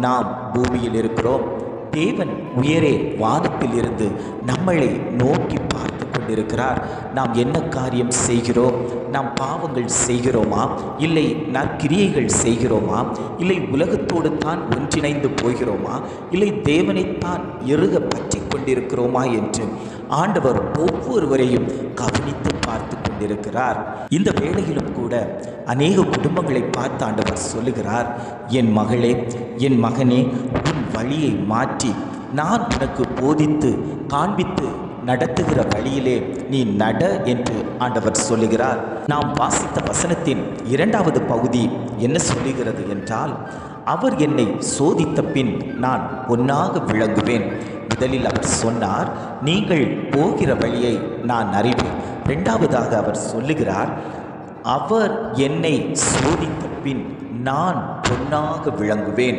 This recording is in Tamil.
நாம் பூமியில் இருக்கிறோம். தேவன் உயரே வானத்தில் இருந்து நம்மளை நோக்கி பார்த்து கொண்டிருக்கிறார். நாம் என்ன காரியம் செய்கிறோம்? நாம் பாவங்கள் செய்கிறோமா? இல்லை நற்கிரியைகள் செய்கிறோமா? இல்லை உலகத்தோடு தான் ஒன்றிணைந்து போகிறோமா? இல்லை தேவனைத்தான் எருக பற்றி கொண்டிருக்கிறோமா என்று ஆண்டவர் ஒவ்வொருவரையும் கவனித்து பார்த்து கொண்டிருக்கிறார். இந்த வேளையிலும் கூட அநேக குடும்பங்களை பார்த்து ஆண்டவர் சொல்லுகிறார் என் மகளே என் மகனே உன் வழியை மாற்றி நான் உனக்கு போதித்து காண்பித்து நடத்துகிற வழியிலே நீ நட என்று ஆண்டவர் சொல்லுகிறார். நாம் வாசித்த வசனத்தின் இரண்டாவது பகுதி என்ன சொல்லுகிறது என்றால் அவர் என்னை சோதித்த பின் நான் பொன்னாக விளங்குவேன். முதலில் அவர் சொன்னார் நீங்கள் போகிற வழியை நான் அறிவேன். ரெண்டாவதாக அவர் சொல்லுகிறார் அவர் என்னை சோதித்த பின் நான் பொன்னாக விளங்குவேன்.